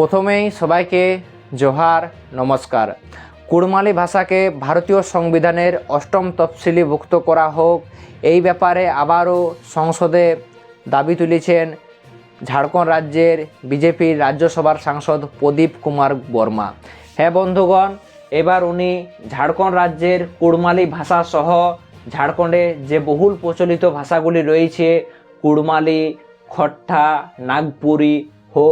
প্রথমেই সবাইকে জোহার, নমস্কার। কুড়মালি ভাষাকে ভারতীয় সংবিধানের অষ্টম তফসিলিভুক্ত করা হোক, এই ব্যাপারে আবারও সংসদে দাবি তুলেছেন ঝাড়খণ্ড রাজ্যের বিজেপির রাজ্যসভার সাংসদ প্রদীপ কুমার বর্মা। হ্যাঁ বন্ধুগণ, এবার উনি ঝাড়খণ্ড রাজ্যের কুড়মালি ভাষা সহ ঝাড়খণ্ডে যে বহুল প্রচলিত ভাষাগুলি রয়েছে, কুড়মালি, খট্টা, নাগপুরি, হো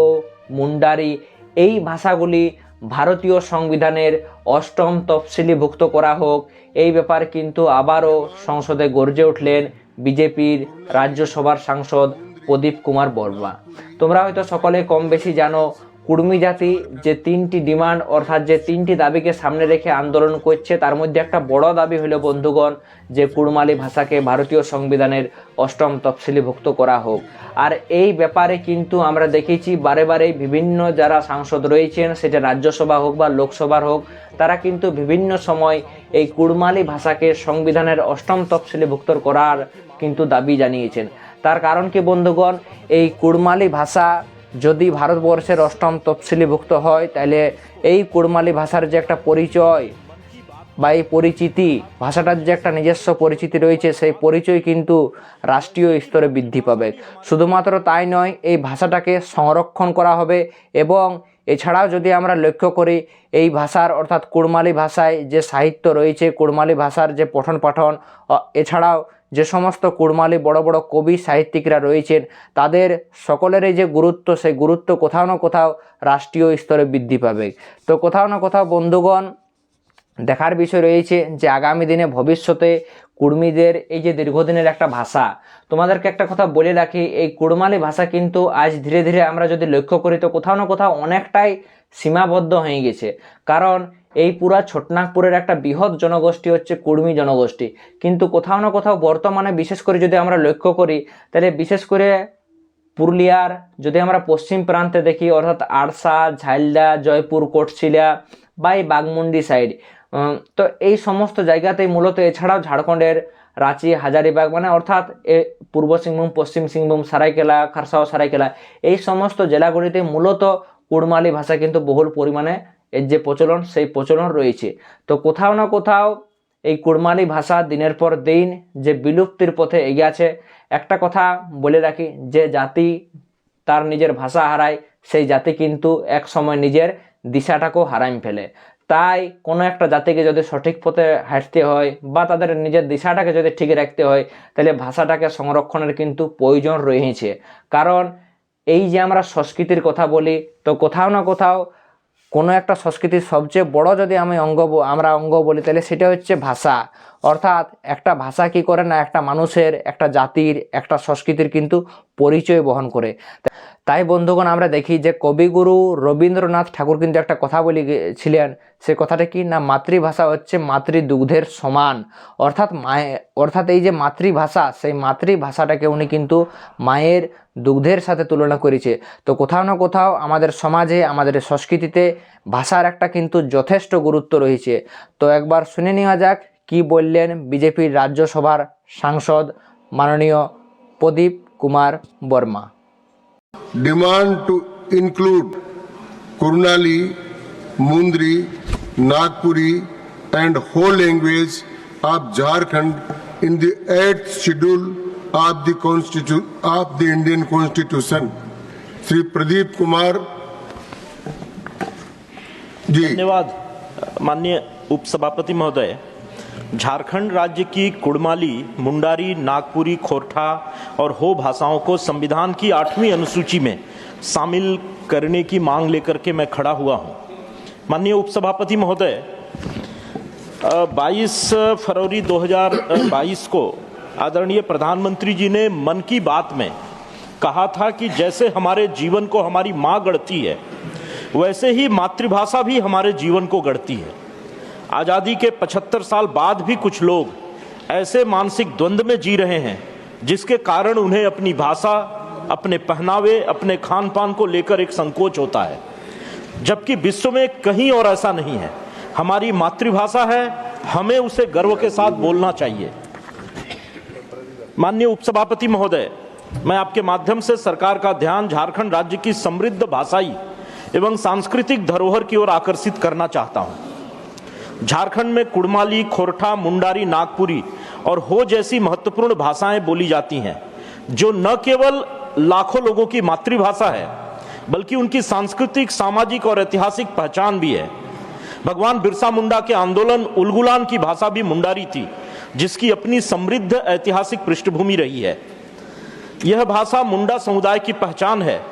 মুন্ডারি এই ভাষাগুলি ভারতীয় সংবিধানের অষ্টম তফসিলিভুক্ত করা হোক। এই ব্যাপার কিন্তু আবারও সংসদে গর্জে উঠলেন বিজেপির রাজ্যসভার সাংসদ প্রদীপ কুমার বর্মা তোমরা হয়তো সকলে কম বেশি জানো কুর্মী জাতি যে তিনটি ডিমান্ড, অর্থাৎ যে তিনটি দাবিকে সামনে রেখে আন্দোলন করছে, তার মধ্যে একটা বড় দাবি হলো, বন্ধুগণ, যে কুড়মালি ভাষাকে ভারতীয় সংবিধানের অষ্টম তফসিলিভুক্ত করা হোক। আর এই ব্যাপারে কিন্তু আমরা দেখেছি, বারে বারে বিভিন্ন যারা সাংসদ রয়েছেন, সেটা রাজ্যসভা হোক বা লোকসভার হোক, তারা কিন্তু বিভিন্ন সময় এই কুড়মালি ভাষাকে সংবিধানের অষ্টম তফসিলিভুক্ত করার কিন্তু দাবি জানিয়েছেন। তার কারণ কি, বন্ধুগণ? এই কুড়মালি ভাষা যদি ভারতবর্ষের অষ্টম তফসিলিভুক্ত হয় তাহলে এই কুড়মালি ভাষার যে একটা পরিচয় বা এই পরিচিতি, ভাষাটার যে একটা নিজস্ব পরিচিতি রয়েছে, সেই পরিচয় কিন্তু রাষ্ট্রীয় স্তরে বৃদ্ধি পাবে। শুধুমাত্র তাই নয়, এই ভাষাটাকে সংরক্ষণ করা হবে এবং এছাড়াও যদি আমরা লক্ষ্য করি, এই ভাষার অর্থাৎ কুড়মালি ভাষায় যে সাহিত্য রয়েছে, কুড়মালি ভাষার যে পঠন পাঠন এছাড়াও যে সমস্ত কুড়মালি বড় বড় কবি সাহিত্যিকরা রয়েছেন, তাদের সকলেরই যে গুরুত্ব, সেই গুরুত্ব কোথাও না কোথাও রাষ্ট্রীয় স্তরে বৃদ্ধি পাবে। তো কোথাও না কোথাও বন্ধুগণ দেখার বিষয় রয়েছে যে আগামী দিনে ভবিষ্যতে কুর্মীদের এই যে দীর্ঘদিনের একটা ভাষা, তোমাদেরকে একটা কথা বলে রাখি, এই কুড়মালি ভাষা কিন্তু আজ ধীরে ধীরে আমরা যদি লক্ষ্য করি তো কোথাও না কোথাও অনেকটাই সীমাবদ্ধ হয়ে গেছে। কারণ এই পুরা ছোটনাগপুরের একটা বৃহৎ জনগোষ্ঠী হচ্ছে কুর্মী জনগোষ্ঠী। কিন্তু কোথাও না কোথাও বর্তমানে বিশেষ করে যদি আমরা লক্ষ্য করি, তাহলে বিশেষ করে পুরুলিয়ার যদি আমরা পশ্চিম প্রান্তে দেখি, অর্থাৎ আরসা ঝাইলদা জয়পুর, কোটশিলা বা এই বাগমুন্ডি সাইড তো এই সমস্ত জায়গাতেই মূলত এছাড়াও ঝাড়খণ্ডের রাঁচি, হাজারিবাগ মানে অর্থাৎ এ, পূর্ব সিংভূম, পশ্চিম সিংভূম, সারাইকেলা, খারসাও, সারাইকেলা, এই সমস্ত জেলাগুলিতে মূলত কুড়মালি ভাষা কিন্তু বহুল পরিমাণে এর যে প্রচলন, সেই প্রচলন রয়েছে। তো কোথাও না কোথাও এই কুড়মালি ভাষা দিনের পর দিন যে বিলুপ্তির পথে এগিয়ে আছে, একটা কথা বলে রাখি, যে জাতি তার নিজের ভাষা হারায়, সেই জাতি কিন্তু এক সময় নিজের দিশাটাকেও হারাই ফেলে। তাই কোনো একটা জাতিকে যদি সঠিক পথে হাঁটতে হয় বা তাদের নিজের দিশাটাকে যদি ঠিক রাখতে হয়, তাহলে ভাষাটাকে সংরক্ষণের কিন্তু প্রয়োজন রয়েছে। কারণ এই যে আমরা সংস্কৃতির কথা বলি, তো কোথাও না কোথাও কোনো একটা সংস্কৃতির সবচেয়ে বড় যদি আমি অঙ্গ আমরা অঙ্গ বলি, তাহলে সেটা হচ্ছে ভাষা। অর্থাৎ একটা ভাষা কি করে না, একটা মানুষের, একটা জাতির, একটা সংস্কৃতির কিন্তু পরিচয় বহন করে। তাই বন্ধুগণ, আমরা দেখি যে কবিগুরু রবীন্দ্রনাথ ঠাকুর কিন্তু একটা কথা বলে গিয়েছিলেন সে কথাটা কি? না, মাতৃভাষা হচ্ছে মাতৃদুগ্ধের সমান। অর্থাৎ মায়ে, অর্থাৎ এই যে মাতৃভাষা, সেই মাতৃভাষাটাকে উনি কিন্তু মায়ের দুগ্ধের সাথে তুলনা করেছে। তো কোথাও না কোথাও আমাদের সমাজে, আমাদের সংস্কৃতিতে ভাষার একটা কিন্তু যথেষ্ট গুরুত্ব রয়েছে। তো একবার শুনে নেওয়া যাক, কি বললেন বিজেপির রাজ্যসভার সাংসদ মাননীয় প্রদীপ Kumar Varma. Demand to include Kurnali, Mundri, Nagpuri and whole language of Jharkhand in the eighth schedule of the Constitu- of the Indian Constitution. Sri Pradeep Kumar जी धन्यवाद माननीय उपसभापति महोदय झारखंड राज्य की कुड़माली मुंडारी नागपुरी खोरठा और हो भाषाओं को संविधान की आठवीं अनुसूची में शामिल करने की मांग लेकर के मैं खड़ा हुआ हूँ। माननीय उपसभापति महोदय अ, 22 फरवरी 2022 को आदरणीय प्रधानमंत्री जी ने मन की बात में कहा था कि जैसे हमारे जीवन को हमारी माँ गढ़ती है वैसे ही मातृभाषा भी हमारे जीवन को गढ़ती है। आज़ादी के 75 साल बाद भी कुछ लोग ऐसे मानसिक द्वंद्व में जी रहे हैं, जिसके कारण उन्हें अपनी भाषा, अपने पहनावे, अपने खान पान को लेकर एक संकोच होता है। जबकि विश्व में कहीं और ऐसा नहीं है। हमारी मातृभाषा है, हमें उसे गर्व के साथ बोलना चाहिए। माननीय उपसभापति महोदय, मैं आपके माध्यम से सरकार का ध्यान झारखंड राज्य की समृद्ध भाषाई एवं सांस्कृतिक धरोहर की ओर आकर्षित करना चाहता हूँ। झारखंड में कुड़माली, खोरठा, मुंडारी, नागपुरी और हो जैसी महत्वपूर्ण भाषाएँ बोली जाती हैं, जो न केवल लाखों लोगों की मातृभाषा है, बल्कि उनकी सांस्कृतिक, सामाजिक और ऐतिहासिक पहचान भी है। भगवान बिरसा मुंडा के आंदोलन उलगुलान की भाषा भी मुंडारी थी, जिसकी अपनी समृद्ध ऐतिहासिक पृष्ठभूमि रही है। यह भाषा मुंडा समुदाय की पहचान है,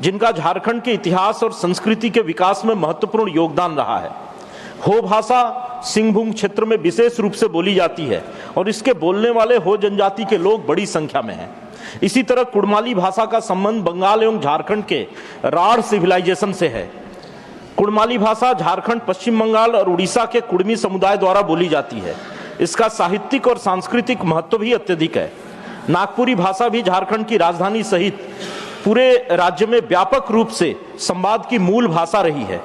जिनका झारखंड के इतिहास और संस्कृति के विकास में महत्वपूर्ण योगदान रहा है। हो भाषा सिंहभूम क्षेत्र में विशेष रूप से बोली जाती है और इसके बोलने वाले हो जनजाति के लोग बड़ी संख्या में हैं। इसी तरह कुड़माली भाषा का संबंध बंगाल एवं झारखंड के राढ़ सिविलाइजेशन से है। कुड़माली भाषा झारखंड, पश्चिम बंगाल और उड़ीसा के कुड़मी समुदाय द्वारा बोली जाती है। इसका साहित्यिक और सांस्कृतिक महत्व भी अत्यधिक है। नागपुरी भाषा भी झारखंड की राजधानी सहित पूरे राज्य में व्यापक रूप से संवाद की मूल भाषा रही है।